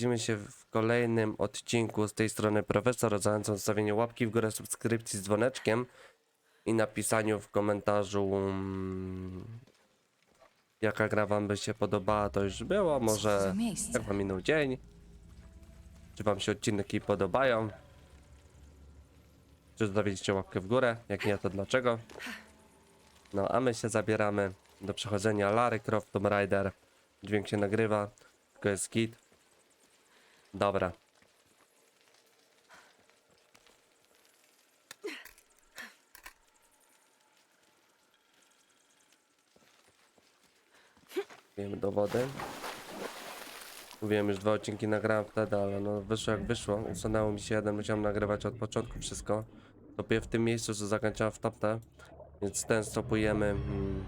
widzimy się w kolejnym odcinku z tej strony profesor. Zachęcam do zostawienia łapki w górę, subskrypcji z dzwoneczkiem i napisaniu w komentarzu mm, jaka gra wam by się podobała, to już było, może jak wam minął dzień, czy wam się odcinki podobają, czy zostawiliście łapkę w górę, jak nie to dlaczego. No a my się zabieramy do przechodzenia Lary Croft Tomb Raider. Dźwięk się nagrywa, tylko jest git. Dobra. Wiemy do wody. Mówiłem już dwa odcinki nagrałem wtedy, ale no wyszło jak wyszło. Usunęło mi się jeden, musiałem nagrywać od początku wszystko. Dopiero w tym miejscu, co zakończyłem w tamte. Więc ten stopujemy. Mm.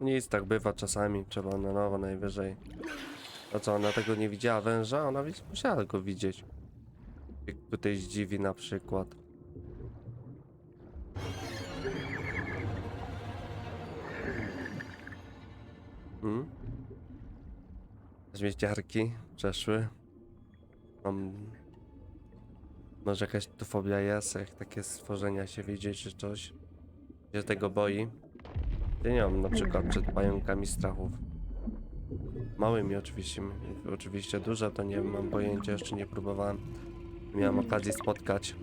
Nic, tak bywa czasami, trzeba na nowo najwyżej. A co, ona tego nie widziała węża? Ona musiała go widzieć. Jak tutaj zdziwi na przykład. Hmm? Śmieściarki przeszły. Mam... Może jakaś tu fobia jest, jak takie stworzenia się widzi, czy coś. Się tego boi. Ja nie mam na przykład przed pająkami strachów. Małymi oczywiście, oczywiście duże to nie mam pojęcia, jeszcze nie próbowałem. Miałem okazji spotkać.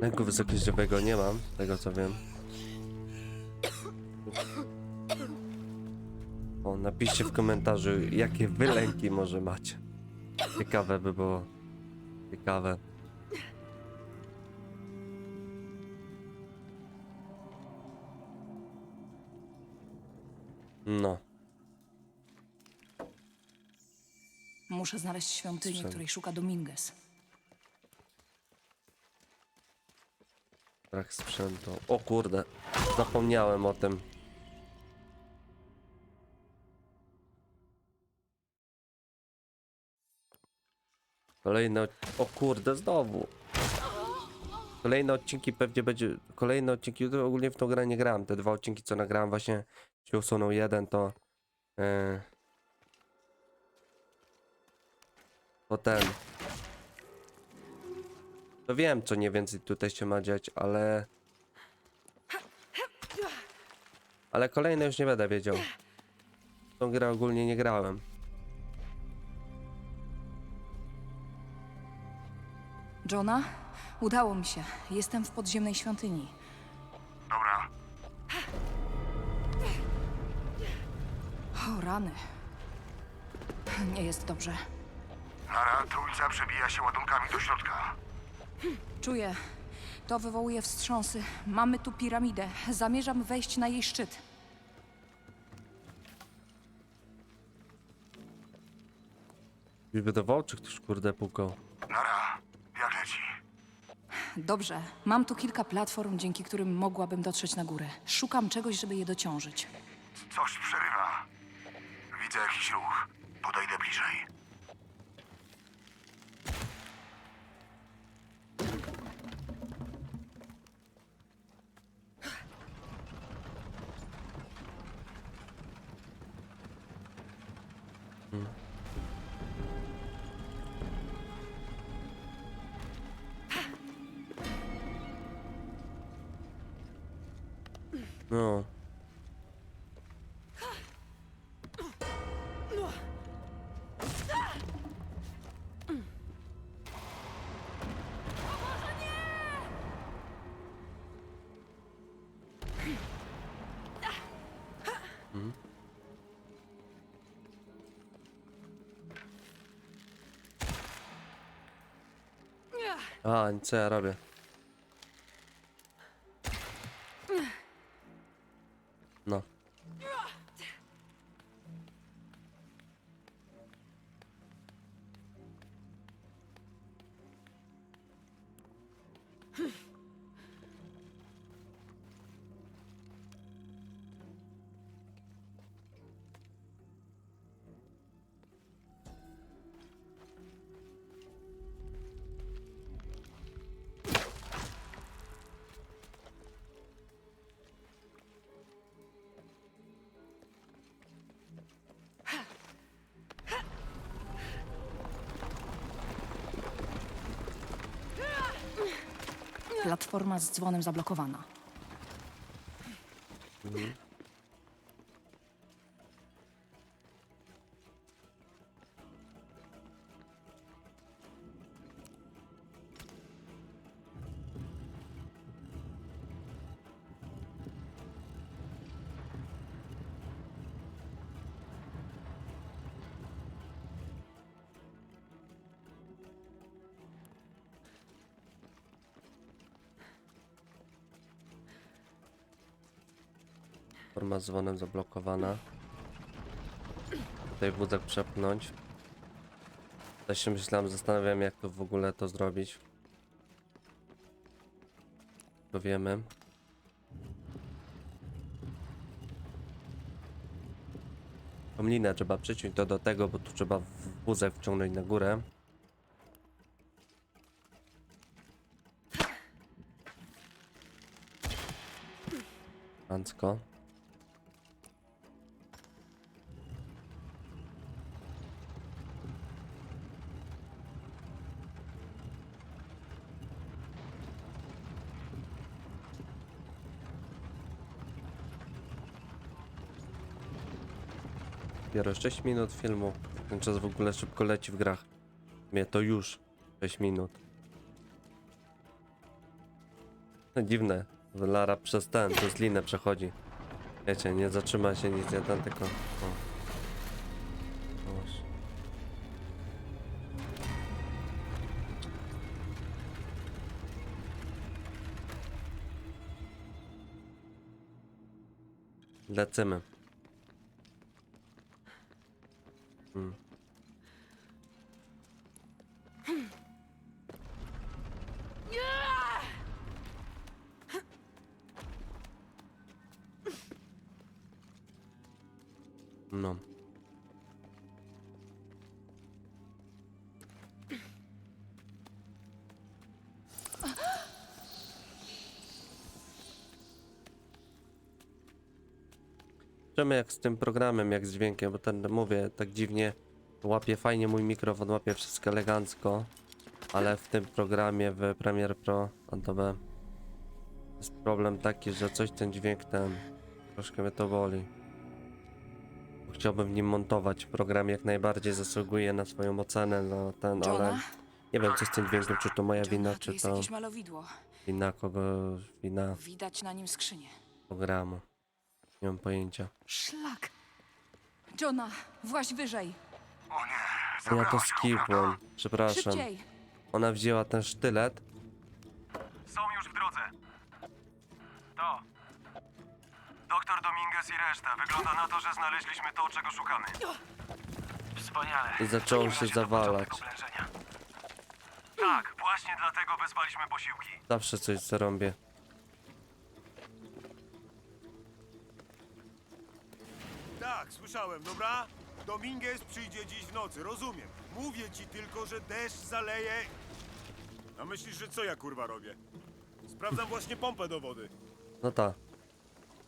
Lęku wysokościowego nie mam, z tego co wiem. Napiszcie w komentarzu, jakie wy lęki może macie. Ciekawe by było. Ciekawe. No, Muszę znaleźć świątynię, Sprzęt. której szuka Dominguez. brak sprzętu. O kurde, zapomniałem o tym. Kolejne. O kurde, znowu. Kolejne odcinki pewnie będzie. Kolejne odcinki. Ogólnie w tą grę nie grałem. Te dwa odcinki, co nagrałem, właśnie się usunął jeden, to. E, to ten. To wiem, co mniej więcej tutaj się ma dziać, ale. Ale kolejne już nie będę wiedział. Tą grę ogólnie nie grałem. Johna? Udało mi się. Jestem w podziemnej świątyni. Dobra, O, rany. Nie jest dobrze. Lara, trójca przebija się ładunkami do środka. Czuję. To wywołuje wstrząsy. Mamy tu piramidę. Zamierzam wejść na jej szczyt. Już wydawało, czy ktoś kurde pukał. Leci? Dobrze. Mam tu kilka platform, dzięki którym mogłabym dotrzeć na górę. Szukam czegoś, żeby je dociążyć. Coś przerywa. Widzę jakiś ruch. Podejdę bliżej. No. Mhm. A, co ja robię? Poof. Platforma z dzwonem zablokowana. Forma z dzwonem zablokowana. Tutaj wózek przepchnąć. Też się myślałem, zastanawiam jak to w ogóle to zrobić. To wiemy. Tą linę trzeba przyciąć to do tego, bo tu trzeba wózek wciągnąć na górę. Elegancko. Dopiero 6 minut filmu. Ten czas w ogóle szybko leci w grach. Mnie to już 6 minut. No dziwne. Lara przez ten, przez linę przechodzi. Wiecie, nie zatrzyma się nic, nie ten tylko. O. Lecimy. No. Zobaczymy jak z tym programem, jak z dźwiękiem, bo ten, mówię, tak dziwnie łapie fajnie mój mikrofon, łapie wszystko elegancko, ale w tym programie w Premiere Pro Adobe jest problem taki, że coś ten dźwięk ten, troszkę mnie to boli. Bo Chciałbym w nim montować, program jak najbardziej zasługuje na swoją ocenę, na ten, ale nie wiem co z tym dźwiękiem, czy to moja wina, czy to wina kogoś, wina Widać na nim skrzynię. programu. Nie mam pojęcia. Szlak! Johna, właź wyżej. O nie, Ja to ją, skipłem, prawda? przepraszam. Szybciej! Ona wzięła ten sztylet. Są już w drodze. To. Doktor Dominguez i reszta. Wygląda na to, że znaleźliśmy to, czego szukamy. Wspaniale. I W takim się razie to zawalać. początek oblężenia. Tak, właśnie dlatego wezwaliśmy posiłki. Zawsze coś zarąbię. Tak, słyszałem, dobra? Dominguez przyjdzie dziś w nocy, rozumiem. Mówię ci tylko, że deszcz zaleje... A myślisz, że co ja kurwa robię? Sprawdzam właśnie pompę do wody. No ta.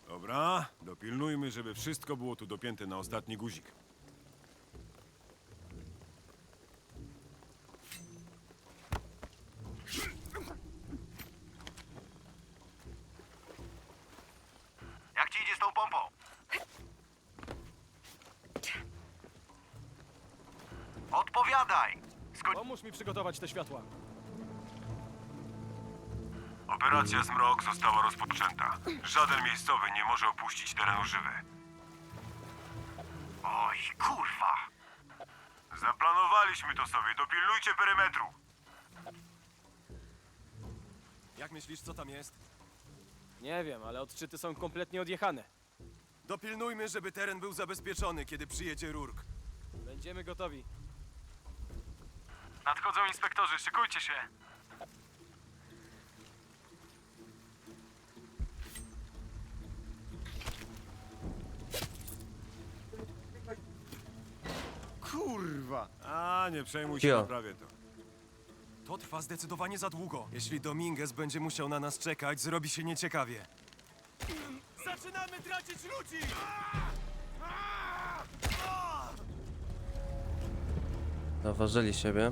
Dobra, dopilnujmy, żeby wszystko było tu dopięte na ostatni guzik. Jak ci idzie z tą pompą? Odpowiadaj! Sko- Pomóż mi przygotować te światła. Operacja Zmrok została rozpoczęta. Żaden miejscowy nie może opuścić terenu żywy. Oj, kurwa! Zaplanowaliśmy to sobie. Dopilnujcie perymetru. Jak myślisz, co tam jest? Nie wiem, ale odczyty są kompletnie odjechane. Dopilnujmy, żeby teren był zabezpieczony, kiedy przyjedzie Rurk. Będziemy gotowi. Nadchodzą inspektorzy, szykujcie się. Kurwa! A, nie przejmuj się, Cio. naprawię to. To trwa zdecydowanie za długo. Jeśli Dominguez będzie musiał na nas czekać, zrobi się nieciekawie. Zaczynamy tracić ludzi! Zauważyli siebie.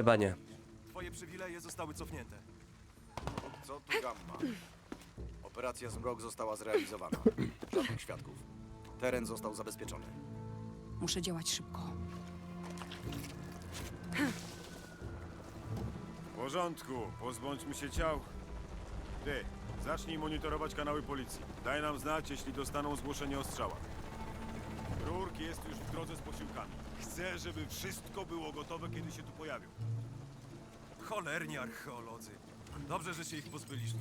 Chyba nie. Twoje przywileje zostały cofnięte. Co tu gamma? Operacja Zmrok została zrealizowana. Żadnych świadków. Teren został zabezpieczony. Muszę działać szybko. W porządku, pozbądźmy się ciał. Ty, zacznij monitorować kanały policji. Daj nam znać, jeśli dostaną zgłoszenie o strzałach. Rurk jest już w drodze z posiłkami. Chcę, żeby wszystko było gotowe, kiedy się tu pojawią. Cholerni archeolodzy. Dobrze, że się ich pozbyliśmy.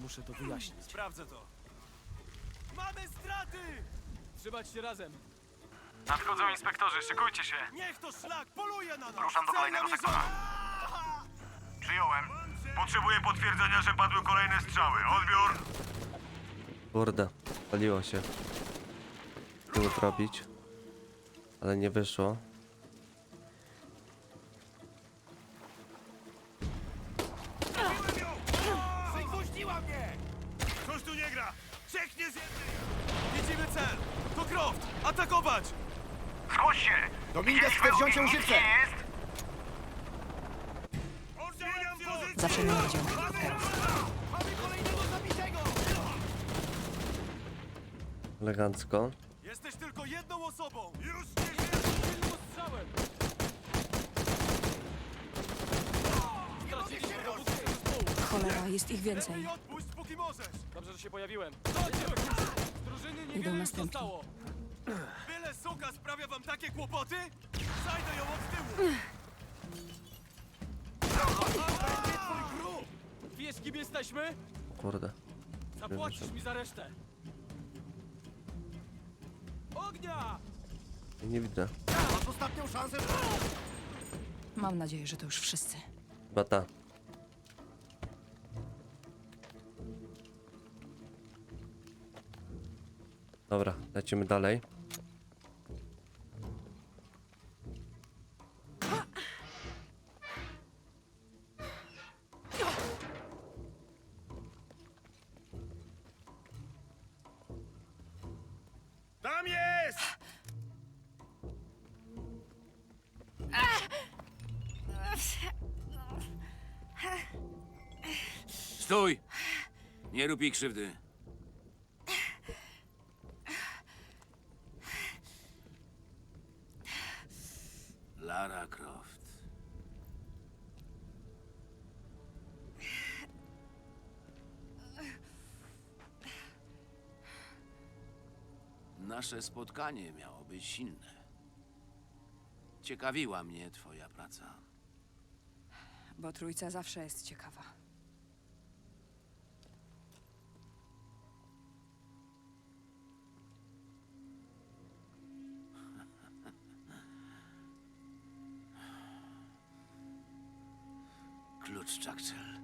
Muszę to wyjaśnić. Sprawdzę to. Mamy straty! Trzymać się razem. Nadchodzą inspektorzy, szykujcie się. Niech to szlak poluje na nas! Ruszam do kolejnego sektora. Przyjąłem. Potrzebuję potwierdzenia, że padły kolejne strzały. Odbiór! Kurde, paliło się. Było zrobić. Ale nie wyszło. Zawsze mnie widział. Teraz. Mamy kolejnego zabitego! Elegancko. Jesteś tylko jedną osobą! Już nie Tylko strzałem! Straciliśmy dowódcę zespołu. Cholera, jest ich więcej. Lepiej odpuść, póki możesz! Dobrze, że się pojawiłem. Chodźcie, Z drużyny Idą niewiele już następni. zostało. Byle suka sprawia wam takie kłopoty? Zajdę ją od tyłu! Wiesz, kim jesteśmy? Kurde. Zapłacisz mi za resztę. Ognia! Nie widzę. Masz ostatnią szansę, Mam nadzieję, że to już wszyscy. Chyba ta. Dobra, lecimy dalej. Nie rób jej krzywdy. Lara Croft. Nasze spotkanie miało być silne. Ciekawiła mnie twoja praca. Bo trójca zawsze jest ciekawa. Klucz Jackcel.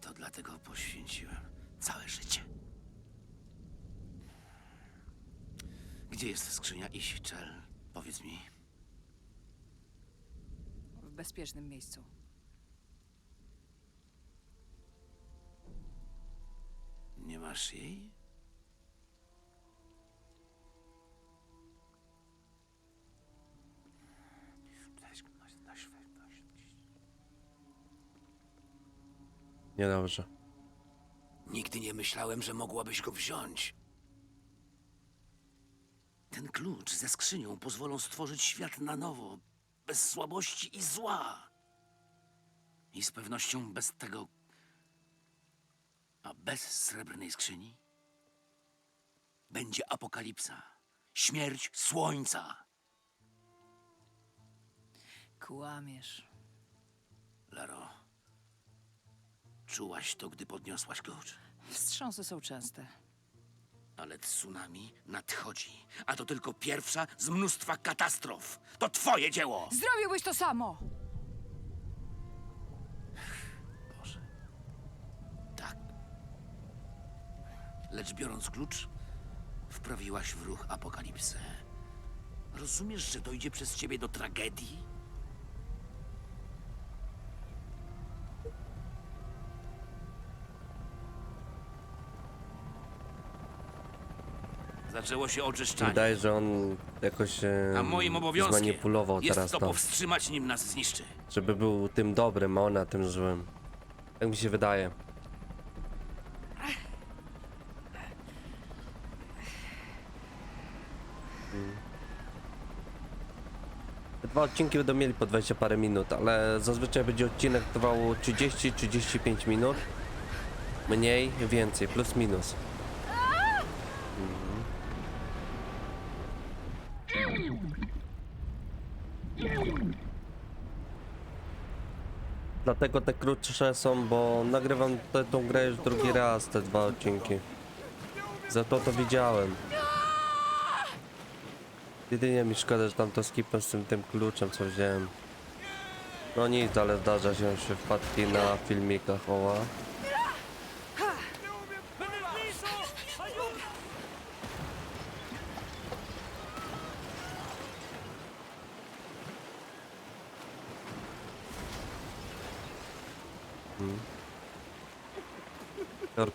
To dlatego poświęciłem całe życie. Gdzie jest skrzynia Isichel? Powiedz mi. W bezpiecznym miejscu. Nie masz jej? Niedobrze. Nigdy nie myślałem, że mogłabyś go wziąć. Ten klucz ze skrzynią pozwolą stworzyć świat na nowo, bez słabości i zła. I z pewnością bez tego. A bez srebrnej skrzyni będzie apokalipsa, śmierć słońca. Kłamiesz. Laro, czułaś to, gdy podniosłaś klucz. Wstrząsy są częste. Ale tsunami nadchodzi, a to tylko pierwsza z mnóstwa katastrof. To twoje dzieło! Zrobiłbyś to samo! Boże. Tak. Lecz biorąc klucz, wprawiłaś w ruch apokalipsę. Rozumiesz, że dojdzie przez ciebie do tragedii? Zaczęło się oczyszczanie. Wydaje, że on jakoś e, A moim obowiązkiem zmanipulował jest teraz to to, powstrzymać, nim nas zniszczy. żeby był tym dobrym, a ona tym złym. Tak mi się wydaje. Mm. Te Dwa odcinki będą mieli po 20 parę minut, ale zazwyczaj będzie odcinek trwał 30-35 minut. Mniej, więcej, plus minus. Dlatego te krótsze są, bo nagrywam tę grę już drugi raz, te dwa odcinki. Za to to widziałem. Jedynie mi szkoda, że tam to skipem z tym, tym kluczem, co wziąłem. No nic, ale zdarza się, się wpadki na filmikach, oła.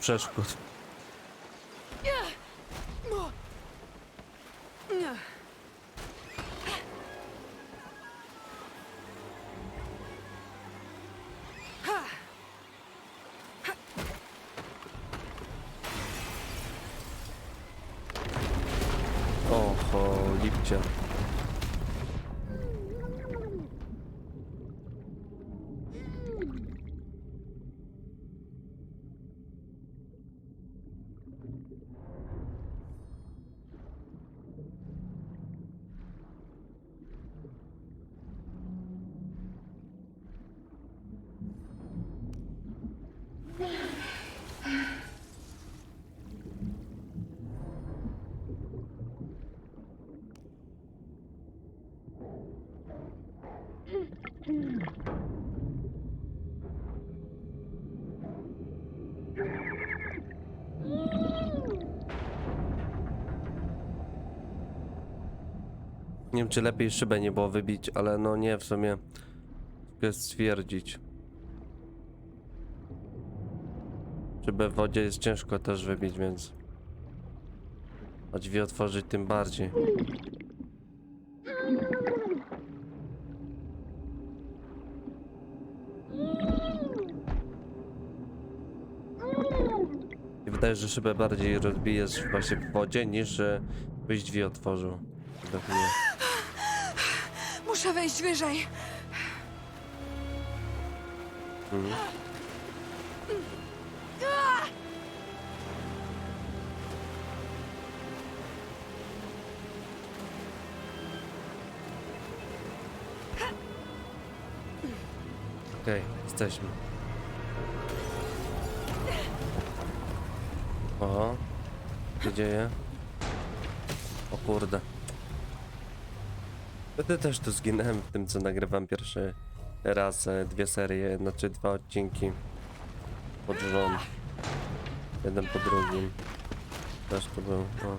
Przeszkód. Oho, lipcie. Nie wiem, czy lepiej szybę nie było wybić, ale no nie, w sumie mogę stwierdzić. Szybę w wodzie jest ciężko też wybić, więc... A drzwi otworzyć tym bardziej. I wydaje, że szybę bardziej rozbijesz właśnie w wodzie, niż byś drzwi otworzył. Muszę wejść wyżej. Okej, jesteśmy. Oho. Co się dzieje? O kurde. Wtedy też tu zginąłem w tym, co nagrywam pierwszy raz. e, Dwie serie, znaczy dwa odcinki pod rząd. Jeden po drugim. Też to był. No.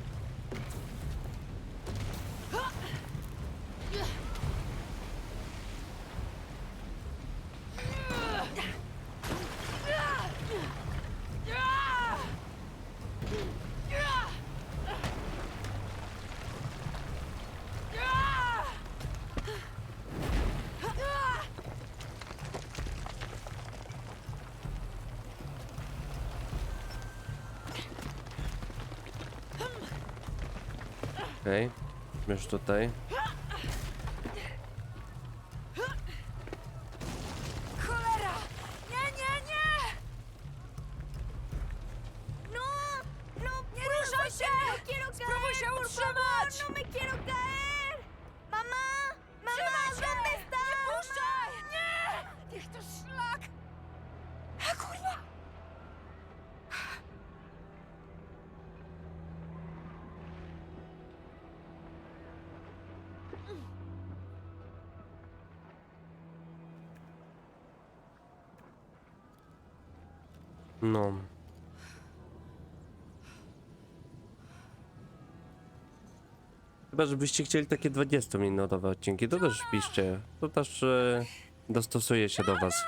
Już tutaj. Cholera! Nie, nie, nie! No, no, Nie ruszaj się! Spróbuj się utrzymać! no me quiero caer. Mamá, mamá, ¿dónde está? Nie puszczaj! Nie! Niech to szlak! A kurwa! No. Chyba, żebyście chcieli takie 20-minutowe odcinki, to też piszcie. To też e, dostosuje się do was.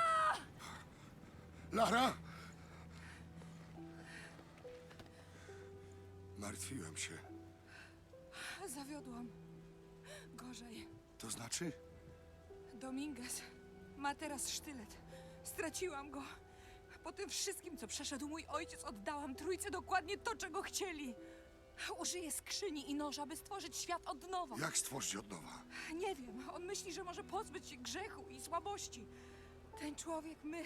Lara? Martwiłem się. zawiodłam. Gorzej. To znaczy? Dominguez ma teraz sztylet. Straciłam go. Po tym wszystkim, co przeszedł mój ojciec, oddałam trójce dokładnie to, czego chcieli. Użyję skrzyni i noża, by stworzyć świat od nowa. Jak stworzyć od nowa? Nie wiem, on myśli, że może pozbyć się grzechu i słabości. Ten człowiek, my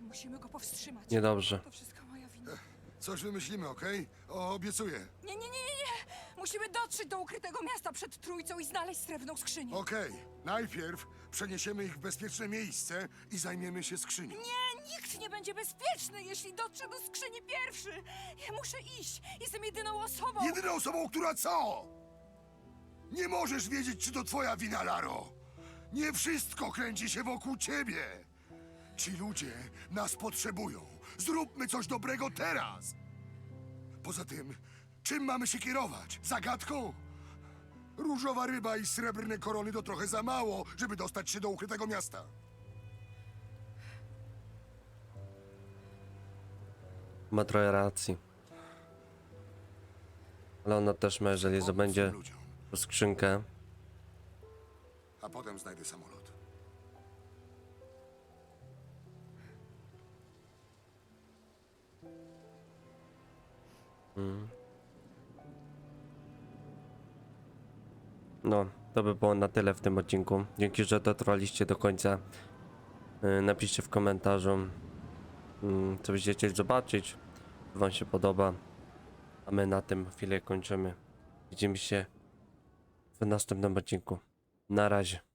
musimy go powstrzymać. Niedobrze. To wszystko moja wina. Coś wymyślimy, okej? O, obiecuję. Nie, nie, nie, nie, nie! Musimy dotrzeć do ukrytego miasta przed trójcą i znaleźć srebrną skrzynię. Okej, najpierw przeniesiemy ich w bezpieczne miejsce i zajmiemy się skrzynią. Nie, nikt nie będzie bezpieczny, jeśli dotrze do skrzyni pierwszy. Ja muszę iść. Jestem jedyną osobą. Jedyną osobą, która co? Nie możesz wiedzieć, czy to twoja wina, Laro. Nie wszystko kręci się wokół ciebie. Ci ludzie nas potrzebują. Zróbmy coś dobrego teraz. Poza tym, czym mamy się kierować? Zagadką? Różowa ryba i srebrne korony to trochę za mało, żeby dostać się do ukrytego miasta. Ma trochę racji. Ale ona też ma, jeżeli Pomóc zdobędzie tym ludziom, tą skrzynkę. a potem znajdę samolot. No, to by było na tyle w tym odcinku. Dzięki, że dotrwaliście do końca. Yy, Napiszcie w komentarzu, mm, co byście chcieli zobaczyć, wam się podoba. A my na tym chwilę kończymy. Widzimy się w następnym odcinku. Na razie.